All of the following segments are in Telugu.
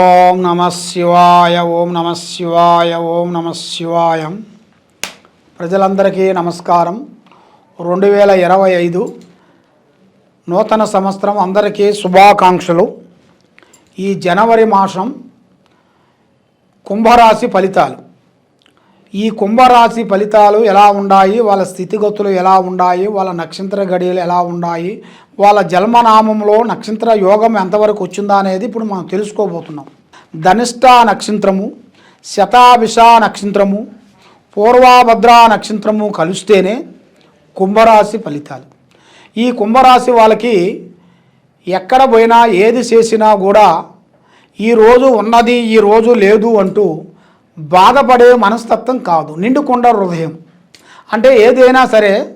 ఓం నమ శివాయ ఓం నమ శివాయ ఓం నమ శివాయ. ప్రజలందరికీ నమస్కారం. రెండు వేల ఇరవై ఐదు నూతన సంవత్సరం అందరికీ శుభాకాంక్షలు. ఈ జనవరి మాసం కుంభరాశి ఫలితాలు. ఈ కుంభరాశి ఫలితాలు ఎలా ఉన్నాయి వాళ్ళ స్థితిగతులు ఎలా ఉన్నాయి వాళ్ళ నక్షత్ర గడియలు ఎలా ఉన్నాయి వాళ్ళ జన్మనామంలో నక్షత్ర యోగం ఎంతవరకు వచ్చిందా అనేది ఇప్పుడు మనం తెలుసుకోబోతున్నాం. ధనిష్ట నక్షత్రము శతాభిష నక్షత్రము పూర్వాభద్ర నక్షత్రము కలిస్తేనే కుంభరాశి ఫలితాలు. ఈ కుంభరాశి వాళ్ళకి ఎక్కడ పోయినా ఏది చేసినా కూడా ఈరోజు ఉన్నది ఈ రోజు లేదు అంటూ బాధపడే మనస్తత్వం కాదు నిండుకొండ హృదయం. అంటే ఏదైనా సరే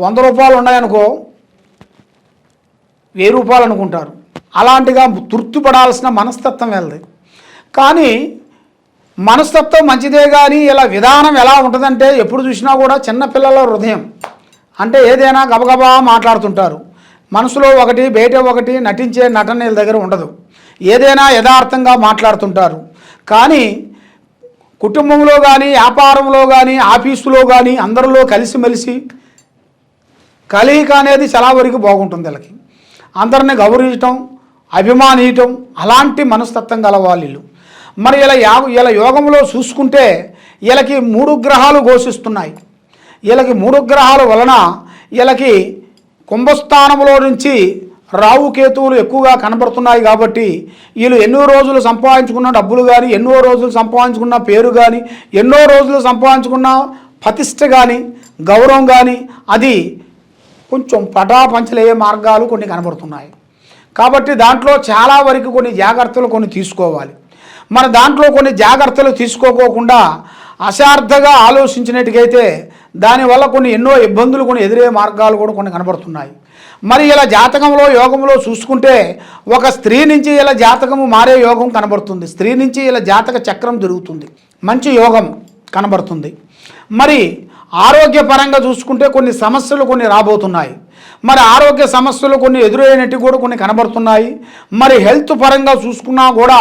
వంద రూపాయలు ఉన్నాయనుకో వెయ్యి రూపాయలు అనుకుంటారు. అలాంటిగా తృప్తిపడాల్సిన మనస్తత్వం వెళ్ళదు. కానీ మనస్తత్వం మంచిదే కానీ ఇలా విధానం ఎలా ఉంటుందంటే ఎప్పుడు చూసినా కూడా చిన్నపిల్లల హృదయం. అంటే ఏదైనా గబగబా మాట్లాడుతుంటారు. మనసులో ఒకటి బయట ఒకటి నటించే నటన దగ్గర ఉండదు. ఏదైనా యథార్థంగా మాట్లాడుతుంటారు. కానీ కుటుంబంలో కానీ వ్యాపారంలో కానీ ఆఫీసులో కానీ అందరిలో కలిసిమెలిసి కలయిక అనేది చాలా వరకు బాగుంటుంది వీళ్ళకి. అందరిని గౌరవించటం అభిమానియటం అలాంటి మనస్తత్వం గల వాళ్ళు. మరి ఇలా యా ఇలా యోగంలో చూసుకుంటే వీళ్ళకి మూడు గ్రహాలు ఘోషిస్తున్నాయి. వీళ్ళకి మూడు గ్రహాల వలన వీళ్ళకి కుంభస్థానంలో నుంచి రావు కేతువులు ఎక్కువగా కనబడుతున్నాయి కాబట్టి వీళ్ళు ఎన్నో రోజులు సంపాదించుకున్న డబ్బులు కానీ ఎన్నో రోజులు సంపాదించుకున్న పేరు కానీ ఎన్నో రోజులు సంపాదించుకున్న ప్రతిష్ట కానీ గౌరవం కానీ అది కొంచెం పటాపంచలయ్యే మార్గాలు కొన్ని కనబడుతున్నాయి. కాబట్టి దాంట్లో చాలా వరకు కొన్ని జాగ్రత్తలు కొన్ని తీసుకోవాలి. మన దాంట్లో కొన్ని జాగ్రత్తలు తీసుకోకోకుండా అశార్థగా ఆలోచించినట్టుగైతే దానివల్ల కొన్ని ఎన్నో ఇబ్బందులు కొన్ని ఎదురే మార్గాలు కూడా కొన్ని కనబడుతున్నాయి. మరి ఇలా జాతకంలో యోగంలో చూసుకుంటే ఒక స్త్రీ నుంచి ఇలా జాతకము మారే యోగం కనబడుతుంది. స్త్రీ నుంచి ఇలా జాతక చక్రం జరుగుతుంది. మంచి యోగం కనబడుతుంది. మరి ఆరోగ్యపరంగా చూసుకుంటే కొన్ని సమస్యలు కొన్ని రాబోతున్నాయి. మరి ఆరోగ్య సమస్యలు కొన్ని ఎదురైనట్టు కూడా కొన్ని కనబడుతున్నాయి. మరి హెల్త్ పరంగా చూసుకున్నా కూడా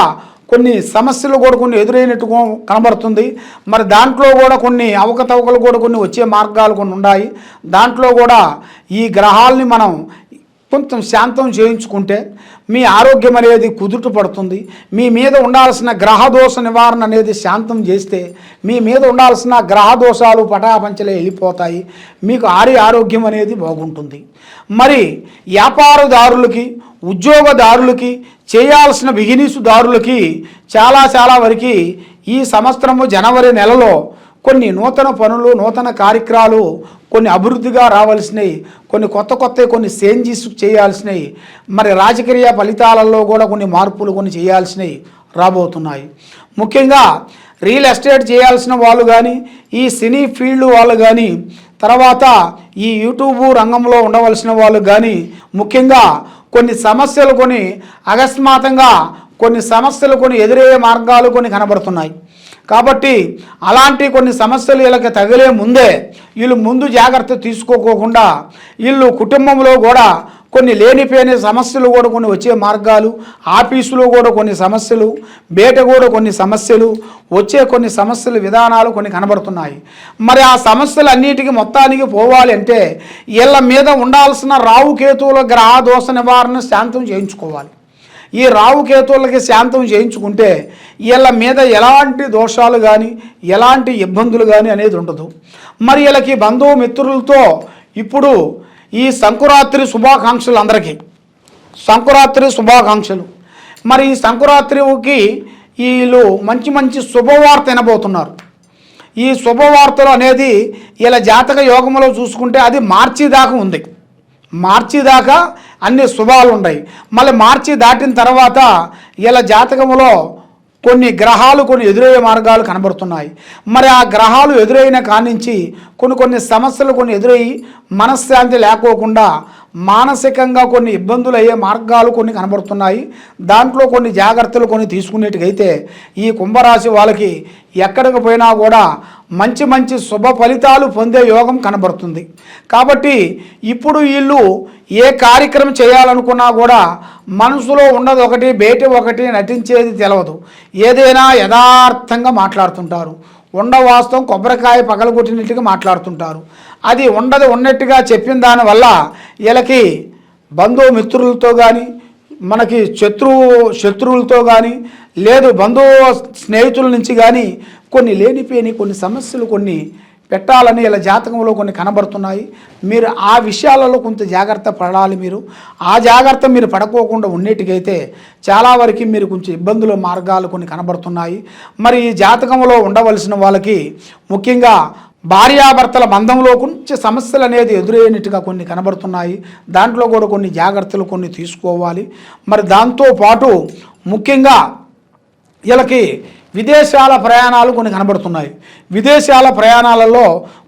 కొన్ని సమస్యలు కూడా కొన్ని ఎదురైనట్టు కనబడుతుంది. మరి దాంట్లో కూడా కొన్ని అవకతవకలు కూడా కొన్ని వచ్చే మార్గాలు కొన్ని ఉన్నాయి దాంట్లో కూడా ఈ గ్రహాల్ని మనం కొంచెం శాంతం చేయించుకుంటే మీ ఆరోగ్యం అనేది కుదుట పడుతుంది. మీ మీద ఉండాల్సిన గ్రహదోష నివారణ అనేది శాంతం చేస్తే మీ మీద ఉండాల్సిన గ్రహదోషాలు పటాపంచలే వెళ్ళిపోతాయి. మీకు ఆరి ఆరోగ్యం అనేది బాగుంటుంది. మరి వ్యాపారదారులకి ఉద్యోగదారులకి చేయాల్సిన బిజినెస్దారులకి చాలా చాలా వరకు ఈ సంవత్సరము జనవరి నెలలో కొన్ని నూతన పనులు నూతన కార్యక్రమాలు కొన్ని అభివృద్ధిగా రావాల్సినవి కొన్ని కొత్త కొత్త కొన్ని చేంజెస్ చేయాల్సినవి మరి రాజకీయ ఫలితాలలో కూడా కొన్ని మార్పులు కొన్ని చేయాల్సినవి రాబోతున్నాయి. ముఖ్యంగా రియల్ ఎస్టేట్ చేయాల్సిన వాళ్ళు కానీ ఈ సినీ ఫీల్డ్ వాళ్ళు కానీ తర్వాత ఈ యూట్యూబ్ రంగంలో ఉండవలసిన వాళ్ళు కానీ ముఖ్యంగా కొన్ని సమస్యలు కొన్ని అకస్మాత్తంగా కొన్ని సమస్యలు కొన్ని ఎదురయ్యే మార్గాలు కొన్ని కనబడుతున్నాయి. కాబట్టి అలాంటి కొన్ని సమస్యలు వీళ్ళకి తగిలే ముందే వీళ్ళు ముందు జాగ్రత్త తీసుకోకోకుండా వీళ్ళు కుటుంబంలో కూడా కొన్ని లేనిపోయిన సమస్యలు కూడా కొన్ని వచ్చే మార్గాలు ఆఫీసులో కూడా కొన్ని సమస్యలు బయట కూడా కొన్ని సమస్యలు వచ్చే కొన్ని సమస్యలు విధానాలు కొన్ని కనబడుతున్నాయి. మరి ఆ సమస్యలు అన్నిటికీ మొత్తానికి పోవాలి అంటే వీళ్ళ మీద ఉండాల్సిన రావుకేతువుల గ్రహ దోష నివారణ శాంతం చేయించుకోవాలి. ఈ రావుకేతువులకి శాంతం చేయించుకుంటే వీళ్ళ మీద ఎలాంటి దోషాలు కానీ ఎలాంటి ఇబ్బందులు కానీ అనేది ఉండదు. మరి వీళ్ళకి బంధువు మిత్రులతో ఇప్పుడు ఈ సంకురాత్రి శుభాకాంక్షలు అందరికీ. సంకురాత్రి శుభాకాంక్షలు. మరి ఈ సంకురాత్రికి వీళ్ళు మంచి మంచి శుభవార్త వినబోతున్నారు. ఈ శుభవార్తలు అనేది ఇలా జాతక యోగంలో చూసుకుంటే అది మార్చి దాకా ఉంది. మార్చి దాకా అన్ని శుభాలు ఉన్నాయి. మళ్ళీ మార్చి దాటిన తర్వాత ఇలా జాతకంలో కొన్ని గ్రహాలు కొన్ని ఎదురయ్యే మార్గాలు కనబడుతున్నాయి. మరి ఆ గ్రహాలు ఎదురైన కానించి కొన్ని కొన్ని సమస్యలు కొన్ని ఎదురయ్యి మనశ్శాంతి లేకోకుండా మానసికంగా కొన్ని ఇబ్బందులు అయ్యే మార్గాలు కొన్ని కనబడుతున్నాయి. దాంట్లో కొన్ని జాగ్రత్తలు కొన్ని తీసుకునేట్టుగైతే ఈ కుంభరాశి వాళ్ళకి ఎక్కడికి పోయినా కూడా మంచి మంచి శుభ ఫలితాలు పొందే యోగం కనబడుతుంది. కాబట్టి ఇప్పుడు వీళ్ళు ఏ కార్యక్రమం చేయాలనుకున్నా కూడా మనసులో ఉన్నది ఒకటి బయట ఒకటి నటించేది తెలవదు. ఏదైనా యథార్థంగా మాట్లాడుతుంటారు. ఉండ వాస్తవం కొబ్బరికాయ పగలగొట్టినట్టుగా మాట్లాడుతుంటారు. అది ఉండదు ఉన్నట్టుగా చెప్పిన దానివల్ల వీళ్ళకి బంధుమిత్రులతో కానీ మనకి శత్రువు శత్రువులతో కానీ లేదు బంధువు స్నేహితుల నుంచి కానీ కొన్ని లేనిపోయిన కొన్ని సమస్యలు కొన్ని పెట్టాలని ఇలా జాతకంలో కొన్ని కనబడుతున్నాయి. మీరు ఆ విషయాలలో కొంత జాగ్రత్త పడాలి మీరు. ఆ జాగ్రత్త మీరు పడుకోకుండా ఉండేటికైతే చాలా వరకు మీరు కొంచెం ఇబ్బందుల మార్గాలు కొన్ని కనబడుతున్నాయి. మరి ఈ జాతకంలో ఉండవలసిన వాళ్ళకి ముఖ్యంగా భార్యాభర్తల బంధంలో కొంచెం సమస్యలు అనేది ఎదురయ్యేట్టుగా కొన్ని కనబడుతున్నాయి. దాంట్లో కూడా కొన్ని జాగ్రత్తలు కొన్ని తీసుకోవాలి. మరి దాంతో పాటు ముఖ్యంగా వీళ్ళకి విదేశాల ప్రయాణాలు కొన్ని కనబడుతున్నాయి. విదేశాల ప్రయాణాలలో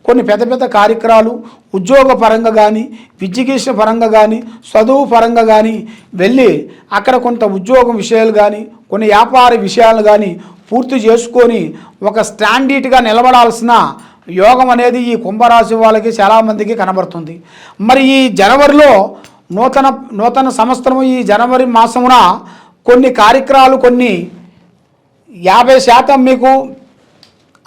కొన్ని పెద్ద పెద్ద కార్యక్రమాలు ఉద్యోగ పరంగా కానీ విద్యకీష పరంగా కానీ చదువు పరంగా కానీ వెళ్ళి అక్కడ కొంత ఉద్యోగం విషయాలు కానీ కొన్ని వ్యాపార విషయాలు కానీ పూర్తి చేసుకొని ఒక స్టాండీట్గా నిలబడాల్సిన యోగం అనేది ఈ కుంభరాశి వాళ్ళకి చాలామందికి కనబడుతుంది. మరి ఈ జనవరిలో నూతన నూతన సంవత్సరం ఈ జనవరి మాసమున కొన్ని కార్యక్రమాలు కొన్ని యాభై శాతం మీకు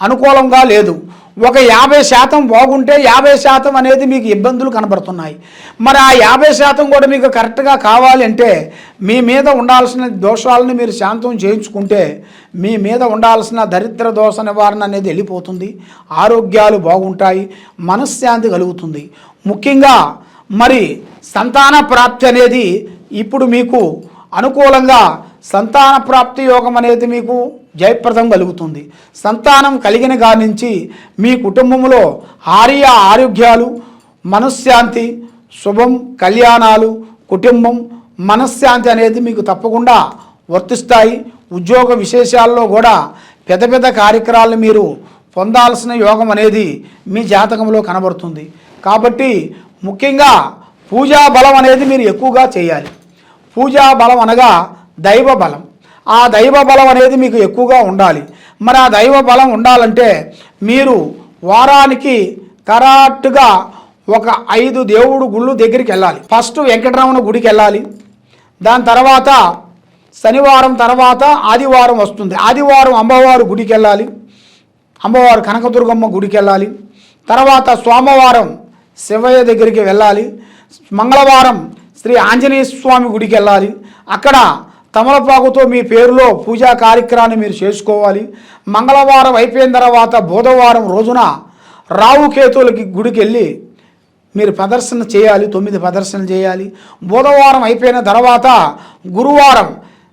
అనుకూలంగా లేదు. ఒక యాభై శాతం బాగుంటే యాభై శాతం అనేది మీకు ఇబ్బందులు కనబడుతున్నాయి. మరి ఆ యాభై శాతం కూడా మీకు కరెక్ట్గా కావాలి అంటే మీ మీద ఉండాల్సిన దోషాలను మీరు శాంతం చేయించుకుంటే మీ మీద ఉండాల్సిన దరిద్ర దోష నివారణ అనేది వెళ్ళిపోతుంది. ఆరోగ్యాలు బాగుంటాయి మనశ్శాంతి కలుగుతుంది. ముఖ్యంగా మరి సంతాన ప్రాప్తి అనేది ఇప్పుడు మీకు అనుకూలంగా సంతాన ప్రాప్తి యోగం అనేది మీకు జయప్రదం కలుగుతుంది. సంతానం కలిగిన కాడి నుంచి మీ కుటుంబంలో ఆర్య ఆరోగ్యాలు మనశ్శాంతి శుభం కళ్యాణాలు కుటుంబం మనశ్శాంతి అనేది మీకు తప్పకుండా వర్తిస్తాయి. ఉద్యోగ విశేషాల్లో కూడా పెద్ద పెద్ద కార్యక్రమాలను మీరు పొందాల్సిన యోగం అనేది మీ జాతకంలో కనబడుతుంది. కాబట్టి ముఖ్యంగా పూజా బలం అనేది మీరు ఎక్కువగా చేయాలి. పూజా బలం అనగా దైవ బలం. ఆ దైవ బలం అనేది మీకు ఎక్కువగా ఉండాలి. మరి ఆ దైవ బలం ఉండాలంటే మీరు వారానికి కరాట్గా ఒక ఐదు దేవుడు గుళ్ళు దగ్గరికి వెళ్ళాలి. ఫస్ట్ వెంకటరమణ గుడికి వెళ్ళాలి. దాని తర్వాత శనివారం తర్వాత ఆదివారం వస్తుంది. ఆదివారం అమ్మవారు గుడికి వెళ్ళాలి. అమ్మవారు కనకదుర్గమ్మ గుడికి వెళ్ళాలి. తర్వాత సోమవారం శివయ్య దగ్గరికి వెళ్ళాలి. మంగళవారం శ్రీ ఆంజనేయ స్వామి గుడికి వెళ్ళాలి. అక్కడ తమలపాకుతో మీ పేరులో పూజా కార్యక్రమాన్ని మీరు చేసుకోవాలి. మంగళవారం అయిపోయిన తర్వాత బుధవారం రోజున రావుకేతులకి గుడికి వెళ్ళి మీరు ప్రదర్శన చేయాలి తొమ్మిది ప్రదర్శనలు చేయాలి. బుధవారం అయిపోయిన తర్వాత గురువారం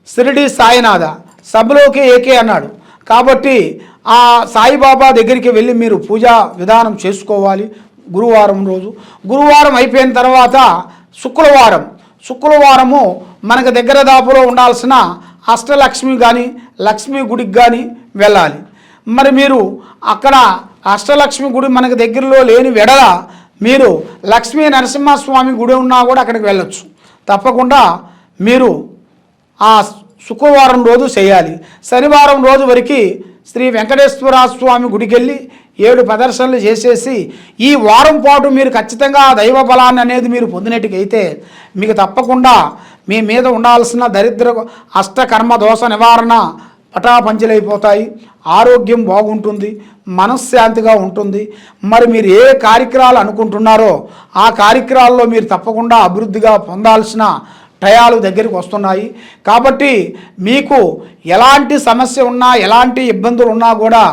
షిరిడి సాయినాథ సభలోకి ఏకే అన్నాడు. కాబట్టి ఆ సాయిబాబా దగ్గరికి వెళ్ళి మీరు పూజా విధానం చేసుకోవాలి గురువారం రోజు. గురువారం అయిపోయిన తర్వాత శుక్రవారం శుక్రవారము మనకు దగ్గర దాపులో ఉండాల్సిన అష్టలక్ష్మి కానీ లక్ష్మీ గుడికి కానీ వెళ్ళాలి. మరి మీరు అక్కడ అష్టలక్ష్మి గుడి మనకు దగ్గరలో లేని వెడల మీరు లక్ష్మీ నరసింహస్వామి గుడి ఉన్నా కూడా అక్కడికి వెళ్ళొచ్చు. తప్పకుండా మీరు ఆ శుక్రవారం రోజు చేయాలి. శనివారం రోజు వరకు శ్రీ వెంకటేశ్వర స్వామి గుడికెళ్ళి ఏడు ప్రదర్శనలు చేసేసి ఈ వారం పాటు మీరు ఖచ్చితంగా ఆ దైవ బలాన్ని అనేది మీరు పొందినట్టుకైతే మీకు తప్పకుండా మీ మీద ఉండాల్సిన దరిద్ర అష్టకర్మ దోష నివారణ పటాపంచలైపోతాయి. ఆరోగ్యం బాగుంటుంది. మనశ్శాంతిగా ఉంటుంది. మరి మీరు ఏ కార్యక్రమాలు అనుకుంటున్నారో ఆ కార్యక్రమాల్లో మీరు తప్పకుండా అభివృద్ధిగా పొందాల్సిన టయాలు దగ్గరికి వస్తున్నాయి. కాబట్టి మీకు ఎలాంటి సమస్య ఉన్నా ఎలాంటి ఇబ్బందులు ఉన్నా కూడా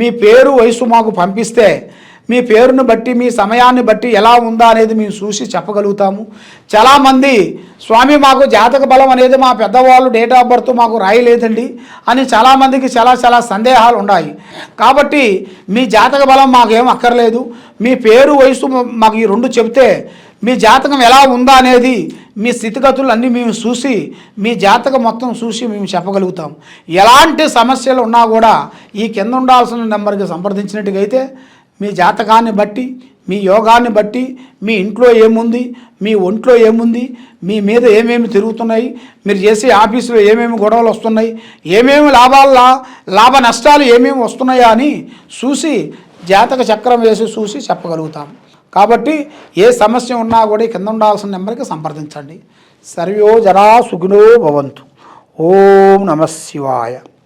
మీ పేరు వయసు మాకు పంపిస్తే మీ పేరును బట్టి మీ సమయాన్ని బట్టి ఎలా ఉందా అనేది మేము చూసి చెప్పగలుగుతాము. చాలామంది స్వామి మాకు జాతక బలం అనేది మా పెద్దవాళ్ళు డేట్ ఆఫ్ బర్త్ మాకు రాయలేదండి అని చాలామందికి చాలా చాలా సందేహాలు ఉన్నాయి. కాబట్టి మీ జాతక బలం మాకేం అక్కర్లేదు. మీ పేరు వయసు మాకు ఈ రెండు చెబితే మీ జాతకం ఎలా ఉందా అనేది మీ స్థితిగతులు అన్నీ మేము చూసి మీ జాతకం మొత్తం చూసి మేము చెప్పగలుగుతాం. ఎలాంటి సమస్యలు ఉన్నా కూడా ఈ కింద ఉండాల్సిన నెంబర్కి సంప్రదించినట్టుగైతే మీ జాతకాన్ని బట్టి మీ యోగాన్ని బట్టి మీ ఇంట్లో ఏముంది మీ ఒంట్లో ఏముంది మీ మీద ఏమేమి తిరుగుతున్నాయి మీరు చేసే ఆఫీసులో ఏమేమి గొడవలు వస్తున్నాయి ఏమేమి లాభాల లాభ నష్టాలు ఏమేమి వస్తున్నాయా అని చూసి జాతక చక్రం వేసి చూసి చెప్పగలుగుతాం. కాబట్టి ఏ సమస్య ఉన్నా కూడా కింద ఉండాల్సిన నెంబర్కి సంప్రదించండి. సర్వో జనా సుఖినో భవంతు. ఓం నమ శివాయ.